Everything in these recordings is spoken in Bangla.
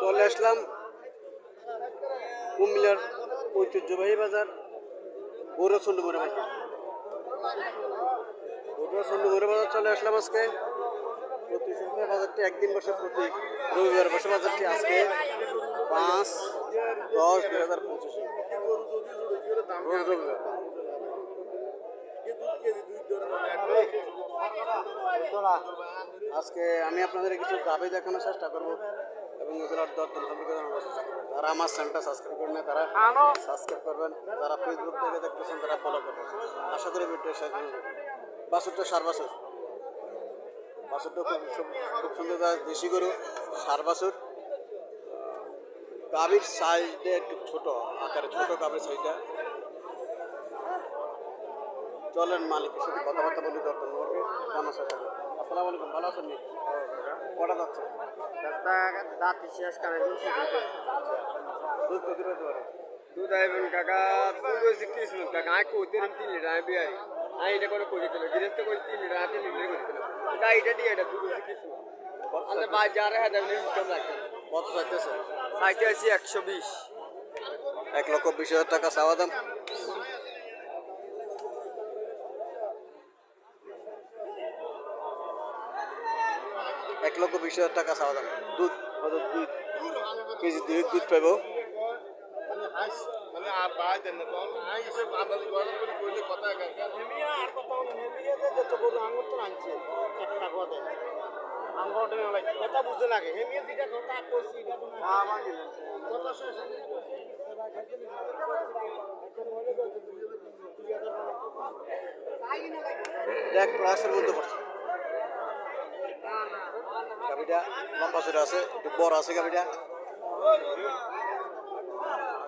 চলে আসলাম কুমিল্লার ঐতিহ্যবাহী বাজার চন্ডমুড়ে বাজার। চন্ডমুড়ে বাজার চলে আসলাম আজকে। বাজারটি একদিন বসে, প্রতি রবিবার বসে বাজারটি আজকে পাঁচ, দশ, দুই হাজার পঁচিশে। আজকে আমি আপনাদের কিছু দাবি দেখানোর চেষ্টা করব। এবং এগুলোর দরদাম সম্পর্কে জানানোর চেষ্টা করব যারা আমার চ্যানেলটা সাবস্ক্রাইব করেন না তারা সাবস্ক্রাইব করবেন। যারা ফেসবুক থেকে দেখতেছেন তারা ফলো করবেন। আশা করি ভিডিও শেষ বাসুরটা সার বাসুর। বাসুরটা খুব খুব সুন্দর দেশি গরু সার বাসুর। গাভীর সাইজটা একটু ছোট আকারে ছোট গাভীর সাইজটা চলেন মালিকের সাথে কথাবার্তা বলি দরকার সাথে আসসালামু আলাইকুম ভালো আছেন নি কটা যাচ্ছে দাঁত শেষ কানে দুধ কত পেতে পারে দুধ আইবেন কাকা দুধ হয়েছে কিসমত কাকা আয় কইতে তিন লিটার আমি বিয়ারি আমি এটা করে কইতে তিন লিটার আমি তিন লিটার এটা এটা দিয়ে এটা দুধ হয়েছে কিসমত আমাদের বাজারে হ্যাঁ দেবেন ইনকাম রাখতেন কত চাইতেছে? সাইকেল আছে একশো বিশ। এক লক্ষ বিশ হাজার টাকা চাওয়া দাম। এক লক্ষ বিশ হাজার টাকা চাওয়া দাম দুধ দুধ। কেজি দুই দুধ পাইব। এক ক্লাসের মধ্যে পড়ছে। গাভিটা লম্বা চড়ে আছে একটু বড় আছে গাভিটা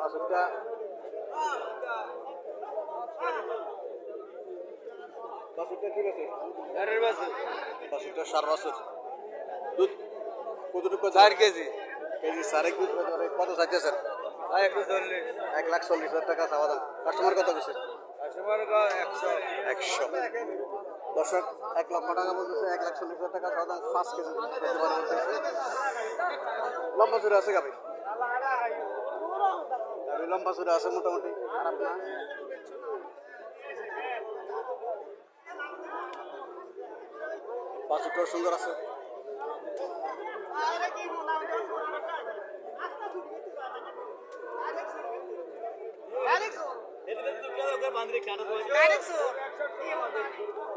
বাছুরটা বাছুরটা ঠিক আছে। গাড়ির বাসে বাছুরটা সার বাছুর দুধ কতটুকু চার কেজি। কেজি সাড়ে দুধ কত চাইতেছেন? এক লাখ চল্লিশ হাজার টাকা চাওয়া দাম কাস্টমার কত বেশি কাস্টমার একশো। একশো। দর্শক এক লক্ষ টাকা বলতেছে এক লাখ চল্লিশ হাজার টাকা চাওয়া পাঁচ কেজি লম্বা চূড়া আছে গাবি গাবি লম্বা চূড়া আছে মোটামুটি। খারাপ না? বাছুরটাও সুন্দর আছে। সাইওয়াল দুধের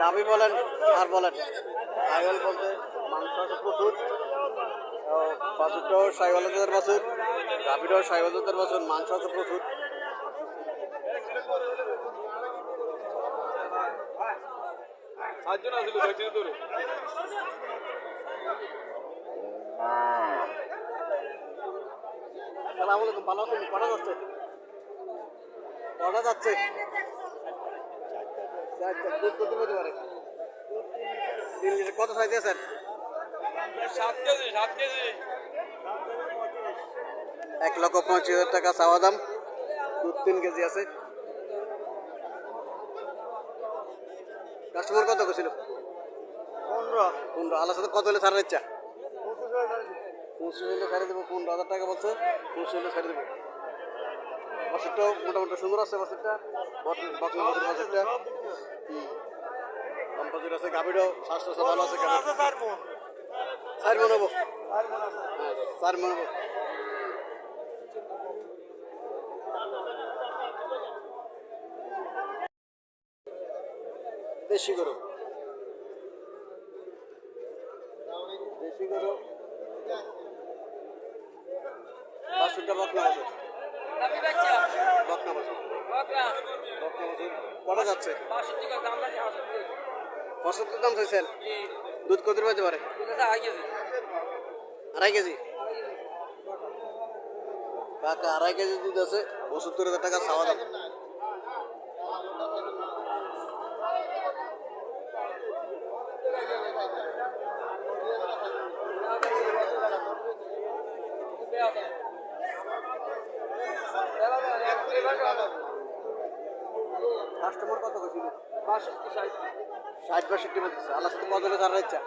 গাভী বলেন সার বলেন। সাইওয়াল বলতে মাংস আছে প্রচুর। বাছুরটাও সাইওয়াল দুধের বাছুর। গাভীটাও সাইওয়াল দুধের বাছুর মাংস আছে প্রচুর। সাতজন আসলে ধরছি তোরে ভালো আছেন? কটা যাচ্ছে? কটা যাচ্ছে? কত চাইতে স্যার এক লক্ষ পঁচিশ হাজার টাকা চাওয়া দাম। দুধ তিন কেজি আছে। কাস্টমার কত গেছিল পনেরো। পনেরো। আলাদা সাথে কত হলে ছাড়ার ইচ্ছা? পঁচিশ হলে ছাড়ে দেবো পনেরো হাজার টাকা বলছে। পঁচিশ হলে ছাড়ে দেবো। বাসেরটাও মোটামুটি সুন্দর আছে বাসেরটা। কম্পোজিট আছে স্বাস্থ্য ভালো আছে গাভীর চার মন। হব। হ্যাঁ চার মন হব। দেশি গরু। দেশি গরু। বাসুরটা বকনা বাসুর বকনা বাসুর বকনা বাসুর কটা যাচ্ছে? পঁচাত্তর দাম চাইছেন দুধ কত পাইতে পারে? আড়াই কেজি। কাকা আড়াই কেজি দুধ আছে পঁচাত্তর হাজার টাকা খাওয়া দাম কাস্টমার কত কইছিল ষাট বাষট্টি বলতেছে। আল্লাহ সাথে কত হলে ছাড়ার ইচ্ছা।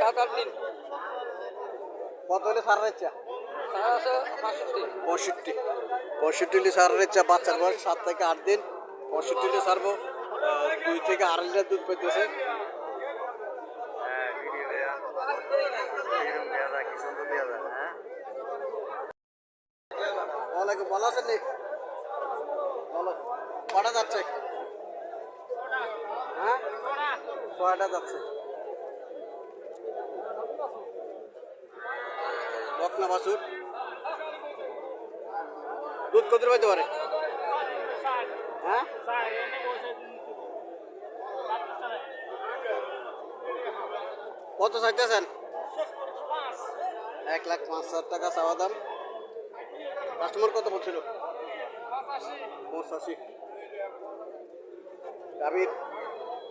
সাত আট দিন কত হলে ছাড়ার ইচ্ছা। পঁয়ষট্টি। পঁয়ষট্টি হলে ছাড়ার ইচ্ছা বাচ্চার বয়স সাত থেকে আট দিন। পঁয়ষট্টি হলে ছাড়বো দুই থেকে আড়াই লিটার দুধ পেতেছে ওয়ালাইকুম ভালো আছেন নি? ভালো। কটা যাচ্ছে হ্যাঁ ছয়টা যাচ্ছে। বকনা বাছুর দুধ কত পাইতে পারে? হ্যাঁ? কত চাইতেছেন? এক লাখ পাঁচ হাজার টাকা চাওয়া দাম। কাস্টমার কত বলছিল? পঁচাশি। গাভীর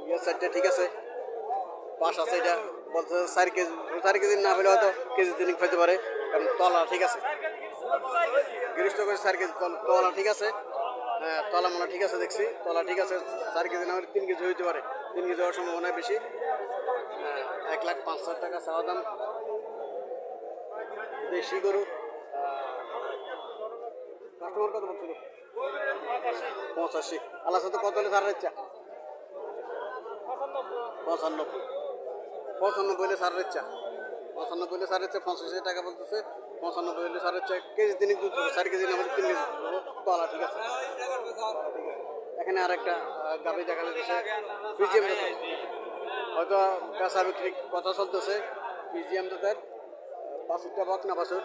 ইয়ে সাইডটা ঠিক আছে। পাশ আছে এটা। বলতে চার কেজি চার কেজি না হলে হয়তো কেজি তিন খাইতে পারে। কারণ তলা ঠিক আছে। গৃহস্থ করে চার কেজি তল- ঠিক আছে। হ্যাঁ তলা মনে ঠিক আছে দেখছি। তলা ঠিক আছে চার কেজি না হলে তিন কেজি হইতে পারে। তিন কেজি হওয়ার সম্ভাবনা বেশি। হ্যাঁ, এক লাখ পাঁচ হাজার টাকা চাওয়া দাম। দেশি গরু। কাস্টমার কত বলছিল? পঁচাশি। আল্লাহ সাথে কত হলে ছাড়ার ইচ্ছা? পঁচানব্বই পঁচানব্বই হলে ছাড়ার ইচ্ছা পঁচানব্বই হলে ছাড়ার ইচ্ছা পঁচাশি হাজার টাকা বলতেছে। পঁচানব্বই হলে ছাড়ার ইচ্ছা কেজি তিন দুধ চার কেজি হলে তিন কেজি। তলা, ঠিক আছে? এখানে আর একটা গাভি দেখা যাচ্ছে পিজিএম হয়তো বেচা বিক্রি কথা চলতেছে পিজিএম তাদের বাছুরটা বক না বাছুর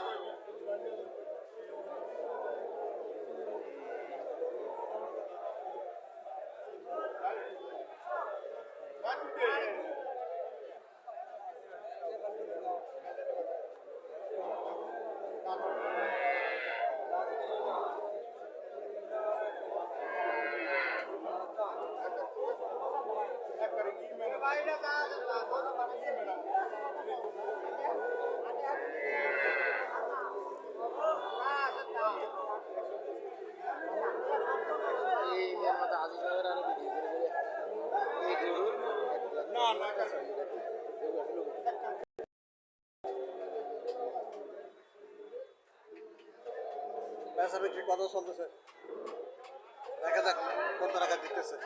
বেচা বিক্রি কত চলতেছে। দেখা যাক কত টাকা দিতেছে।